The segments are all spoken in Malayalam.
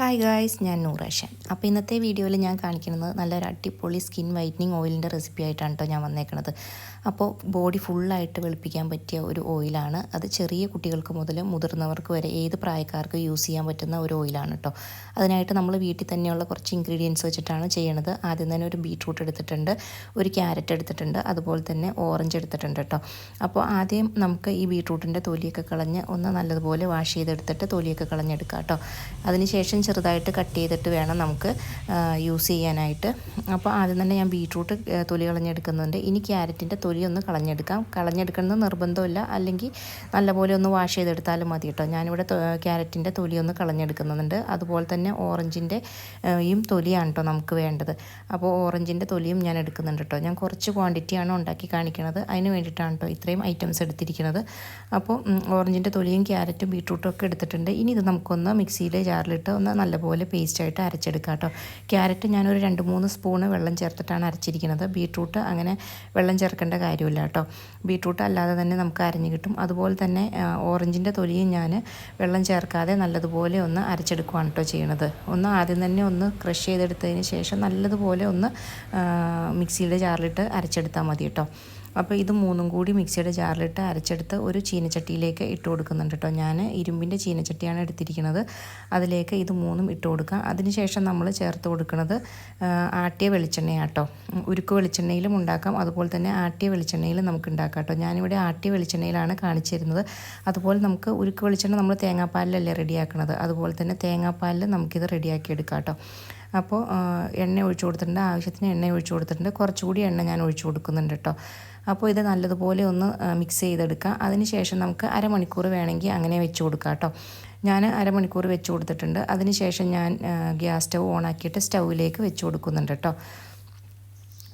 ഹായ് ഗായ്സ് ഞാൻ നൂറാഷൻ അപ്പോൾ ഇന്നത്തെ വീഡിയോയിൽ ഞാൻ കാണിക്കുന്നത് നല്ലൊരു അടിപൊളി സ്കിൻ വൈറ്റനിങ് ഓയിലിന്റെ റെസിപ്പി ആയിട്ടാണ് കേട്ടോ ഞാൻ വന്നേക്കുന്നത് അപ്പോൾ ബോഡി ഫുള്ളായിട്ട് വെളുപ്പിക്കാൻ പറ്റിയ ഒരു ഓയിലാണ് അത് ചെറിയ കുട്ടികൾക്ക് മുതൽ മുതിർന്നവർക്ക് വരെ ഏത് പ്രായക്കാർക്ക് യൂസ് ചെയ്യാൻ പറ്റുന്ന ഒരു ഓയിലാണ് കേട്ടോ അതിനായിട്ട് നമ്മൾ വീട്ടിൽ തന്നെയുള്ള കുറച്ച് ഇൻഗ്രീഡിയൻസ് വെച്ചിട്ടാണ് ചെയ്യണത്. ആദ്യം തന്നെ ഒരു ബീട്രൂട്ട് എടുത്തിട്ടുണ്ട് ഒരു ക്യാരറ്റ് എടുത്തിട്ടുണ്ട് അതുപോലെ തന്നെ ഓറഞ്ച് എടുത്തിട്ടുണ്ട് കേട്ടോ അപ്പോൾ ആദ്യം നമുക്ക് ഈ ബീട്രൂട്ടിന്റെ തൊലിയൊക്കെ കളഞ്ഞ് ഒന്ന് നല്ലതുപോലെ വാഷ് ചെയ്തെടുത്തിട്ട് തൊലിയൊക്കെ കളഞ്ഞെടുക്കാം കേട്ടോ അതിനുശേഷം ചെറുതായിട്ട് കട്ട് ചെയ്തിട്ട് വേണം നമുക്ക് യൂസ് ചെയ്യാനായിട്ട്. അപ്പോൾ ആദ്യം തന്നെ ഞാൻ ബീട്രൂട്ട് തൊലി കളഞ്ഞെടുക്കുന്നുണ്ട്. ഇനി ക്യാരറ്റിന്റെ തൊലി ഒന്ന് കളഞ്ഞെടുക്കാം. കളഞ്ഞെടുക്കണമെന്ന് നിർബന്ധമില്ല. അല്ലെങ്കിൽ നല്ലപോലെ ഒന്ന് വാഷ് ചെയ്തെടുത്താലും മതി കേട്ടോ. ഞാനിവിടെ ക്യാരറ്റിന്റെ തൊലി ഒന്ന് കളഞ്ഞെടുക്കുന്നുണ്ട്. അതുപോലെ തന്നെ ഓറഞ്ചിന്റെ യും തൊലിയാണ് കേട്ടോ നമുക്ക് വേണ്ടത്. അപ്പോൾ ഓറഞ്ചിന്റെ തൊലിയും ഞാൻ എടുക്കുന്നുണ്ട് കേട്ടോ. ഞാൻ കുറച്ച് ക്വാണ്ടിറ്റിയാണ് ഉണ്ടാക്കി കാണിക്കുന്നത് അതിന് വേണ്ടിയിട്ടാണ് കേട്ടോ ഇത്രയും ഐറ്റംസ് എടുത്തിരിക്കുന്നത്. അപ്പോൾ ഓറഞ്ചിന്റെ തൊലിയും ക്യാരറ്റും ബീട്രൂട്ടും ഒക്കെ എടുത്തിട്ടുണ്ട്. ഇനി ഇത് നമുക്കൊന്ന് മിക്സിയിലെ ജാറിലിട്ട് ഒന്ന് നല്ലപോലെ പേസ്റ്റായിട്ട് അരച്ചെടുക്കാം കേട്ടോ. ക്യാരറ്റ് ഞാനൊരു രണ്ട് മൂന്ന് സ്പൂണ് വെള്ളം ചേർത്തിട്ടാണ് അരച്ചിരിക്കുന്നത്. ബീട്രൂട്ട് അങ്ങനെ വെള്ളം ചേർക്കേണ്ട കാര്യമില്ല കേട്ടോ. ബീട്രൂട്ട് അല്ലാതെ തന്നെ നമുക്ക് അരഞ്ഞ് കിട്ടും. അതുപോലെ തന്നെ ഓറഞ്ചിന്റെ തൊലിയും ഞാൻ വെള്ളം ചേർക്കാതെ നല്ലതുപോലെ ഒന്ന് അരച്ചെടുക്കുകയാണ് കേട്ടോ ചെയ്യണത്. ഒന്ന് ആദ്യം തന്നെ ഒന്ന് ക്രഷ് ചെയ്തെടുത്തതിന് ശേഷം നല്ലതുപോലെ ഒന്ന് മിക്സിയുടെ ജാറിലിട്ട് അരച്ചെടുത്താൽ മതി കേട്ടോ. അപ്പോൾ ഇത് മൂന്നും കൂടി മിക്സിയുടെ ജാറിലിട്ട് അരച്ചെടുത്ത് ഒരു ചീനച്ചട്ടിയിലേക്ക് ഇട്ട് കൊടുക്കുന്നുണ്ട് കേട്ടോ. ഞാൻ ഇരുമ്പിന്റെ ചീനച്ചട്ടിയാണ് എടുത്തിരിക്കുന്നത്. അതിലേക്ക് ഇത് മൂന്നും ഇട്ട് കൊടുക്കാം അതിനുശേഷം നമ്മൾ ചേർത്ത് കൊടുക്കുന്നത് ആട്ടിയ വെളിച്ചെണ്ണയാട്ടോ ഉരുക്ക് വെളിച്ചെണ്ണയിലും ഉണ്ടാക്കാം. അതുപോലെ തന്നെ ആട്ടിയ വെളിച്ചെണ്ണയിലും നമുക്ക് ഉണ്ടാക്കാം കേട്ടോ. ഞാനിവിടെ ആട്ടിയ വെളിച്ചെണ്ണയിലാണ് കാണിച്ചിരുന്നത്. അതുപോലെ നമുക്ക് ഉരുക്ക് വെളിച്ചെണ്ണ നമ്മൾ തേങ്ങാപ്പാലിലല്ലേ റെഡിയാക്കുന്നത് അതുപോലെ തന്നെ തേങ്ങാപ്പാലിൽ നമുക്കിത് റെഡിയാക്കി എടുക്കാം കേട്ടോ. അപ്പോൾ എണ്ണ ഒഴിച്ചു കൊടുത്തിട്ടുണ്ട്. ആവശ്യത്തിന് എണ്ണ ഒഴിച്ചു കൊടുത്തിട്ടുണ്ട്. കുറച്ചുകൂടി എണ്ണ ഞാൻ ഒഴിച്ചു കൊടുക്കുന്നുണ്ട് കേട്ടോ അപ്പോൾ ഇത് നല്ലതുപോലെ ഒന്ന് മിക്സ് ചെയ്തെടുക്കുക അതിന് ശേഷം നമുക്ക് അരമണിക്കൂർ വേണമെങ്കിൽ അങ്ങനെ വെച്ച് കൊടുക്കാം കേട്ടോ ഞാൻ അരമണിക്കൂർ വെച്ച് കൊടുത്തിട്ടുണ്ട്. അതിന് ശേഷം ഞാൻ ഗ്യാസ് സ്റ്റവ് ഓണാക്കിയിട്ട് സ്റ്റൗവിലേക്ക് വെച്ച് കൊടുക്കുന്നുണ്ട് കേട്ടോ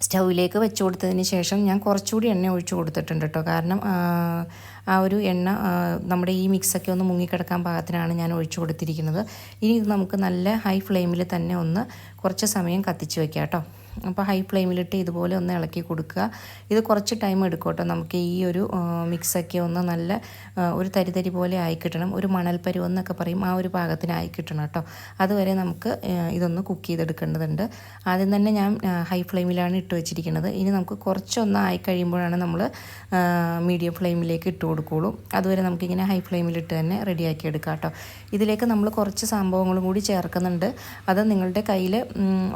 സ്റ്റൗവിലേക്ക് വെച്ച് കൊടുത്തതിന് ശേഷം ഞാൻ കുറച്ചുകൂടി എണ്ണ ഒഴിച്ചു കൊടുത്തിട്ടുണ്ട് കേട്ടോ. കാരണം ആ ഒരു എണ്ണ നമ്മുടെ ഈ മിക്സൊക്കെ ഒന്ന് മുങ്ങിക്കിടക്കാൻ പാകത്തിനാണ് ഞാൻ ഒഴിച്ചു കൊടുത്തിരിക്കുന്നത്. ഇനി ഇത് നമുക്ക് നല്ല ഹൈ ഫ്ലെയിമിൽ തന്നെ ഒന്ന് കുറച്ച് സമയം കത്തിച്ച് വെക്കാം കേട്ടോ. അപ്പോൾ ഹൈ ഫ്ലെയിമിലിട്ട് ഇതുപോലെ ഒന്ന് ഇളക്കി കൊടുക്കുക. ഇത് കുറച്ച് ടൈം എടുക്കും കേട്ടോ നമുക്ക് ഈ ഒരു മിക്സൊക്കെ ഒന്ന് നല്ല ഒരു തരി പോലെ ആയി കിട്ടണം. ഒരു മണൽപ്പരി എന്നൊക്കെ പറയും. ആ ഒരു ഭാഗത്തിനായി കിട്ടണം കേട്ടോ. അതുവരെ നമുക്ക് ഇതൊന്ന് കുക്ക് ചെയ്തെടുക്കേണ്ടതുണ്ട്. ആദ്യം തന്നെ ഞാൻ ഹൈ ഫ്ലെയിമിലാണ് ഇട്ട് വെച്ചിരിക്കുന്നത്. ഇനി നമുക്ക് കുറച്ചൊന്ന് ആയി കഴിയുമ്പോഴാണ് നമ്മൾ മീഡിയം ഫ്ലെയിമിലേക്ക് ഇട്ട് കൊടുക്കുകയുള്ളൂ അതുവരെ നമുക്കിങ്ങനെ ഹൈ ഫ്ലെയിമിലിട്ട് തന്നെ റെഡിയാക്കി എടുക്കാം കേട്ടോ. ഇതിലേക്ക് നമ്മൾ കുറച്ച് സംഭവങ്ങളും കൂടി ചേർക്കുന്നുണ്ട്. അത് നിങ്ങളുടെ കയ്യിൽ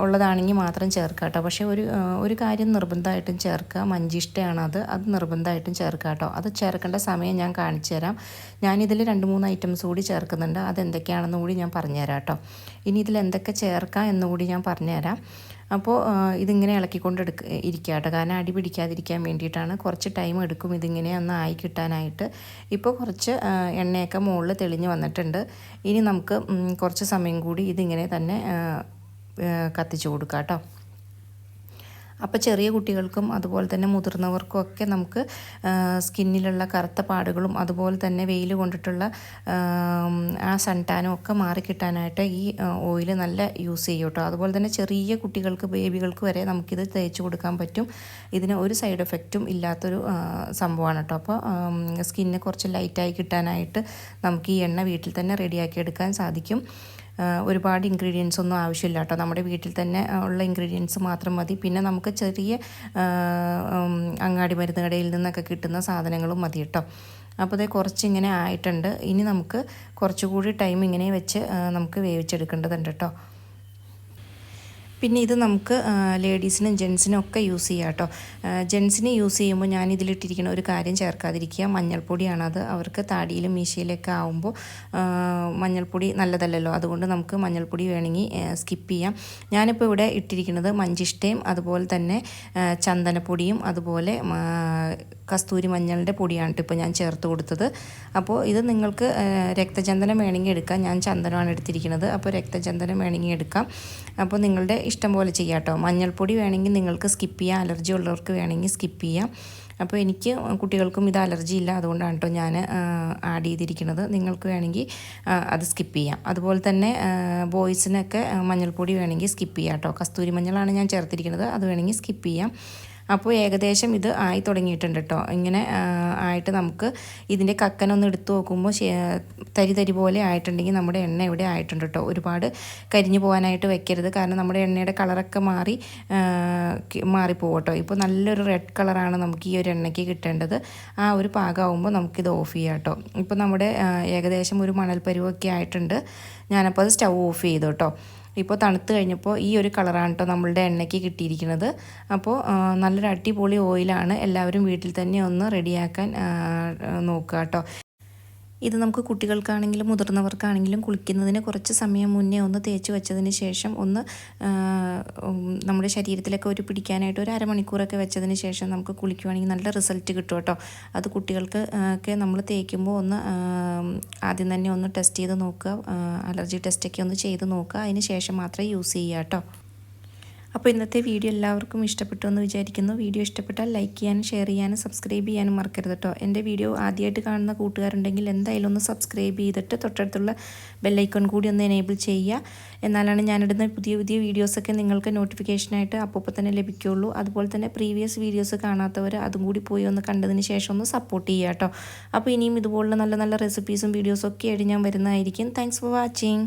ഉള്ളതാണെങ്കിൽ മാത്രം ചേർക്കാം കേട്ടോ. പക്ഷേ ഒരു ഒരു കാര്യം നിർബന്ധമായിട്ടും ചേർക്കുക. മഞ്ചിഷ്ടയാണ് അത് അത് നിർബന്ധമായിട്ടും ചേർക്കുക കേട്ടോ. അത് ചേർക്കേണ്ട സമയം ഞാൻ കാണിച്ചു തരാം. ഞാനിതിൽ രണ്ട് മൂന്ന് ഐറ്റംസ് കൂടി ചേർക്കുന്നുണ്ട്. അതെന്തൊക്കെയാണെന്ന് കൂടി ഞാൻ പറഞ്ഞുതരാം കേട്ടോ. ഇനി ഇതിൽ എന്തൊക്കെ ചേർക്കാം എന്നുകൂടി ഞാൻ പറഞ്ഞുതരാം. അപ്പോൾ ഇതിങ്ങനെ ഇളക്കിക്കൊണ്ട് എടുക്ക ഇരിക്കുക കേട്ടോ. കാരണം അടി പിടിക്കാതിരിക്കാൻ വേണ്ടിയിട്ടാണ്. കുറച്ച് ടൈം എടുക്കും ഇതിങ്ങനെ ഒന്ന് ആയി കിട്ടാനായിട്ട്. ഇപ്പോൾ കുറച്ച് എണ്ണയൊക്കെ മുകളിൽ തെളിഞ്ഞ് വന്നിട്ടുണ്ട്. ഇനി നമുക്ക് കുറച്ച് സമയം കൂടി ഇതിങ്ങനെ തന്നെ കത്തിച്ചു കൊടുക്കാം കേട്ടോ. അപ്പോൾ ചെറിയ കുട്ടികൾക്കും അതുപോലെ തന്നെ മുതിർന്നവർക്കും ഒക്കെ നമുക്ക് സ്കിന്നിലുള്ള കറുത്ത പാടുകളും അതുപോലെ തന്നെ വെയിൽ കൊണ്ടിട്ടുള്ള ആ സൺടാനും ഒക്കെ മാറിക്കിട്ടാനായിട്ട് ഈ ഓയിൽ നല്ല യൂസ് ചെയ്യും കേട്ടോ. അതുപോലെ തന്നെ ചെറിയ കുട്ടികൾക്ക് ബേബികൾക്ക് വരെ നമുക്കിത് തേച്ച് കൊടുക്കാൻ പറ്റും. ഇതിന് ഒരു സൈഡ് എഫക്റ്റും ഇല്ലാത്തൊരു സംഭവമാണ് കേട്ടോ. അപ്പോൾ സ്കിന്നിന് കുറച്ച് ലൈറ്റായി കിട്ടാനായിട്ട് നമുക്ക് ഈ എണ്ണ വീട്ടിൽ തന്നെ റെഡിയാക്കി എടുക്കാൻ സാധിക്കും. ഒരുപാട് ഇൻഗ്രീഡിയൻസ് ഒന്നും ആവശ്യമില്ല കേട്ടോ. നമ്മുടെ വീട്ടിൽ തന്നെ ഉള്ള ഇൻഗ്രീഡിയൻസ് മാത്രം മതി. പിന്നെ നമുക്ക് ചെറിയ അങ്ങാടി മരുന്ന് കടയിൽ നിന്നൊക്കെ കിട്ടുന്ന സാധനങ്ങളും മതി കേട്ടോ. അപ്പോൾ അതേ കുറച്ചിങ്ങനെ ആയിട്ടുണ്ട്. ഇനി നമുക്ക് കുറച്ചുകൂടി ടൈം ഇങ്ങനെ വെച്ച് നമുക്ക് വേവിച്ചെടുക്കേണ്ടതുണ്ട് കേട്ടോ. പിന്നെ ഇത് നമുക്ക് ലേഡീസിനും ജെൻസിനും ഒക്കെ യൂസ് ചെയ്യാം കേട്ടോ. ജെൻസിന് യൂസ് ചെയ്യുമ്പോൾ ഞാൻ ഇതിലിട്ടിരിക്കുന്ന ഒരു കാര്യം ചേർക്കാതിരിക്കുക. മഞ്ഞൾപ്പൊടിയാണ് അത്. അവർക്ക് താടിയിലും മീശയിലൊക്കെ ആവുമ്പോൾ മഞ്ഞൾപ്പൊടി നല്ലതല്ലല്ലോ. അതുകൊണ്ട് നമുക്ക് മഞ്ഞൾപ്പൊടി വേണമെങ്കിൽ സ്കിപ്പ് ചെയ്യാം. ഞാനിപ്പോൾ ഇവിടെ ഇട്ടിരിക്കുന്നത് മഞ്ചിഷ്ടയും അതുപോലെ തന്നെ ചന്ദനപ്പൊടിയും അതുപോലെ കസ്തൂരി മഞ്ഞളിന്റെ പൊടിയാണ് ഇപ്പോൾ ഞാൻ ചേർത്ത് കൊടുത്തത്. അപ്പോൾ ഇത് നിങ്ങൾക്ക് രക്തചന്ദനം വേണമെങ്കിൽ എടുക്കാം. ഞാൻ ചന്ദനമാണ് എടുത്തിരിക്കുന്നത്. അപ്പോൾ രക്തചന്ദനം വേണമെങ്കിൽ എടുക്കാം. അപ്പോൾ നിങ്ങളുടെ ഇഷ്ടം പോലെ ചെയ്യാം കേട്ടോ. മഞ്ഞൾപ്പൊടി വേണമെങ്കിൽ നിങ്ങൾക്ക് സ്കിപ്പ് ചെയ്യാം. അലർജി ഉള്ളവർക്ക് വേണമെങ്കിൽ സ്കിപ്പ് ചെയ്യാം. അപ്പോൾ എനിക്ക് കുട്ടികൾക്കും ഇത് അലർജി ഇല്ല. അതുകൊണ്ടാണ് കേട്ടോ ഞാൻ ആഡ് ചെയ്തിരിക്കുന്നത്. നിങ്ങൾക്ക് വേണമെങ്കിൽ അത് സ്കിപ്പ് ചെയ്യാം. അതുപോലെ തന്നെ ബോയ്സിനൊക്കെ മഞ്ഞൾപ്പൊടി വേണമെങ്കിൽ സ്കിപ്പ് ചെയ്യാം കേട്ടോ. കസ്തൂരി മഞ്ഞളാണ് ഞാൻ ചേർത്തിരിക്കുന്നത്. അത് വേണമെങ്കിൽ സ്കിപ്പ് ചെയ്യാം. അപ്പോൾ ഏകദേശം ഇത് ആയി തുടങ്ങിയിട്ടുണ്ട് കേട്ടോ. ഇങ്ങനെ ആയിട്ട് നമുക്ക് ഇതിന്റെ കക്കനൊന്ന് എടുത്തു നോക്കുമ്പോൾ തരി തരി പോലെ ആയിട്ടുണ്ടെങ്കിൽ നമ്മുടെ എണ്ണ ഇവിടെ ആയിട്ടുണ്ട് കേട്ടോ. ഒരുപാട് കരിഞ്ഞു പോകാനായിട്ട് വെക്കരുത്. കാരണം നമ്മുടെ എണ്ണയുടെ കളറൊക്കെ മാറി മാറിപ്പോകും കേട്ടോ. ഇപ്പോൾ നല്ലൊരു റെഡ് കളറാണ് നമുക്ക് ഈ ഒരു എണ്ണയ്ക്ക് കിട്ടേണ്ടത്. ആ ഒരു പാകമാകുമ്പോൾ നമുക്കിത് ഓഫ് ചെയ്യാം കേട്ടോ. ഇപ്പോൾ നമ്മുടെ ഏകദേശം ഒരു മണൽ പരുവൊക്കെ ആയിട്ടുണ്ട്. ഞാനപ്പോൾ അത് സ്റ്റൗ ഓഫ് ചെയ്തു കേട്ടോ. ഇപ്പോൾ തണുത്ത് കഴിഞ്ഞപ്പോൾ ഈ ഒരു കളറാണ് കേട്ടോ നമ്മളുടെ എണ്ണയ്ക്ക് കിട്ടിയിരിക്കുന്നത്. അപ്പോൾ നല്ലൊരു അടിപൊളി ഓയിലാണ് എല്ലാവരും വീട്ടിൽ തന്നെ ഒന്ന് റെഡിയാക്കാൻ നോക്കുക കേട്ടോ. ഇത് നമുക്ക് കുട്ടികൾക്കാണെങ്കിലും മുതിർന്നവർക്കാണെങ്കിലും കുളിക്കുന്നതിന് കുറച്ച് സമയം മുന്നേ ഒന്ന് തേച്ച് വെച്ചതിന് ശേഷം ഒന്ന് നമ്മുടെ ശരീരത്തിലൊക്കെ ഒരു പിടിക്കാനായിട്ട് ഒരു അരമണിക്കൂറൊക്കെ വെച്ചതിന് ശേഷം നമുക്ക് കുളിക്കുവാണെങ്കിൽ നല്ല റിസൾട്ട് കിട്ടും കേട്ടോ. അത് കുട്ടികൾക്ക് ഒക്കെ നമ്മൾ തേക്കുമ്പോൾ ഒന്ന് ആദ്യം തന്നെ ഒന്ന് ടെസ്റ്റ് ചെയ്ത് നോക്കുക അലർജി ടെസ്റ്റൊക്കെ ഒന്ന് ചെയ്ത് നോക്കുക. അതിന് ശേഷം മാത്രമേ യൂസ് ചെയ്യുക കേട്ടോ. അപ്പോൾ ഇന്നത്തെ വീഡിയോ എല്ലാവർക്കും ഇഷ്ടപ്പെട്ടു എന്ന് വിചാരിക്കുന്നു. വീഡിയോ ഇഷ്ടപ്പെട്ടാൽ ലൈക്ക് ചെയ്യാനും ഷെയർ ചെയ്യാനും സബ്സ്ക്രൈബ് ചെയ്യാനും മറക്കരുത് കേട്ടോ എന്റെ വീഡിയോ ആദ്യമായിട്ട് കാണുന്ന കൂട്ടുകാരുണ്ടെങ്കിൽ എന്തായാലും ഒന്ന് സബ്സ്ക്രൈബ് ചെയ്തിട്ട് തൊട്ടടുത്തുള്ള ബെല്ലൈക്കൺ കൂടി ഒന്ന് എനേബിൾ ചെയ്യുക. എന്നാലാണ് ഞാനിടുന്ന പുതിയ പുതിയ വീഡിയോസൊക്കെ നിങ്ങൾക്ക് നോട്ടിഫിക്കേഷനായിട്ട് അപ്പോൾ തന്നെ ലഭിക്കുകയുള്ളൂ അതുപോലെ തന്നെ പ്രീവിയസ് വീഡിയോസ് കാണാത്തവർ അതും കൂടി പോയി ഒന്ന് കണ്ടതിന് ശേഷം ഒന്ന് സപ്പോർട്ട് ചെയ്യുക കേട്ടോ അപ്പോൾ ഇനിയും ഇതുപോലുള്ള നല്ല നല്ല റെസിപ്പീസും വീഡിയോസും ഒക്കെ ആയിട്ട് ഞാൻ വരുന്നതായിരിക്കും. Thanks for watching